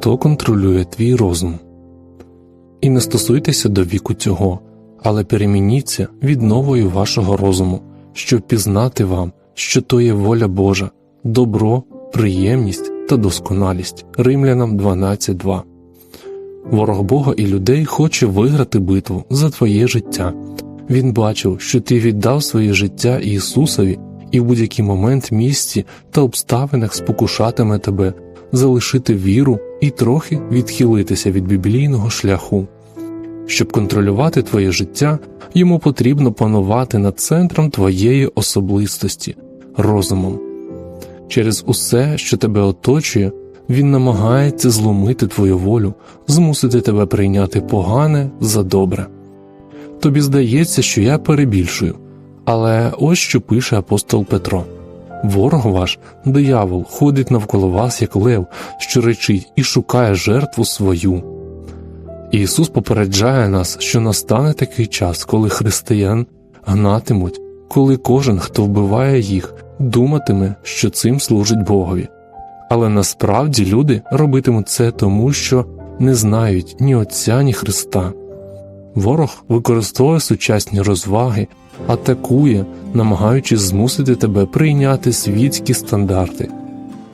хто контролює твій розум. І не стосуйтеся до віку цього, але перемініться відновою вашого розуму, щоб пізнати вам, що то є воля Божа, добро, приємність та досконалість. Римлянам 12.2 Ворог Бога і людей хоче виграти битву за твоє життя. Він бачив, що ти віддав своє життя Ісусові і в будь-який момент місці та обставинах спокушатиме тебе залишити віру і трохи відхилитися від біблійного шляху. Щоб контролювати твоє життя, йому потрібно панувати над центром твоєї особистості, розумом. Через усе, що тебе оточує, він намагається зломити твою волю, змусити тебе прийняти погане за добре. Тобі здається, що я перебільшую, але ось що пише апостол Петро. Ворог ваш, диявол, ходить навколо вас, як лев, що речить і шукає жертву свою. Ісус попереджає нас, що настане такий час, коли християн гнатимуть, коли кожен, хто вбиває їх, думатиме, що цим служить Богові. Але насправді люди робитимуть це тому, що не знають ні Отця, ні Христа. Ворог використовує сучасні розваги, атакує, намагаючись змусити тебе прийняти світські стандарти.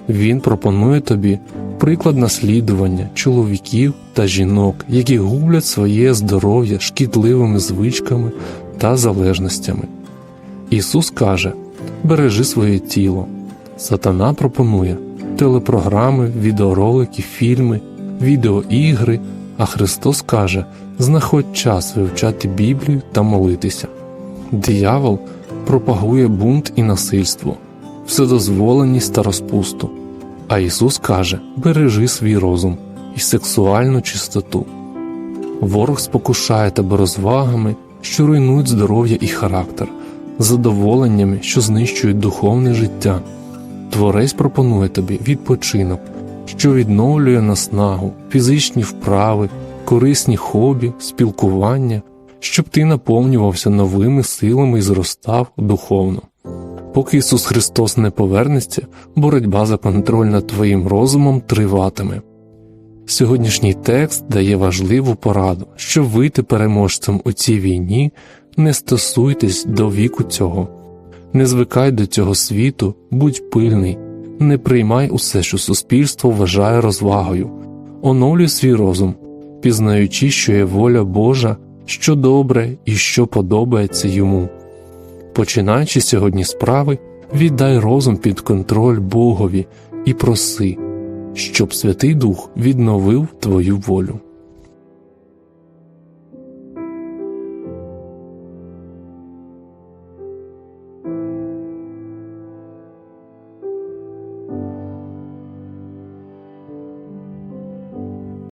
Він пропонує тобі приклад наслідування чоловіків та жінок, які гублять своє здоров'я шкідливими звичками та залежностями. Ісус каже: бережи своє тіло. Сатана пропонує телепрограми, відеоролики, фільми, відеоігри, а Христос каже: знаходь час вивчати Біблію та молитися. Диявол пропагує бунт і насильство, вседозволеність та розпусту. А Ісус каже: бережи свій розум і сексуальну чистоту. Ворог спокушає тебе розвагами, що руйнують здоров'я і характер, задоволеннями, що знищують духовне життя. Творець пропонує тобі відпочинок, що відновлює наснагу, фізичні вправи, корисні хобі, спілкування, щоб ти наповнювався новими силами і зростав духовно. Поки Ісус Христос не повернеться, боротьба за контроль над твоїм розумом триватиме. Сьогоднішній текст дає важливу пораду, щоб вийти переможцем у цій війні, не стосуйтесь до віку цього, не звикай до цього світу, будь пильний, не приймай усе, що суспільство вважає розвагою, оновлюй свій розум, пізнаючи, що є воля Божа, що добре і що подобається йому. Починаючи сьогодні справи, віддай розум під контроль Богові і проси, щоб Святий Дух відновив твою волю.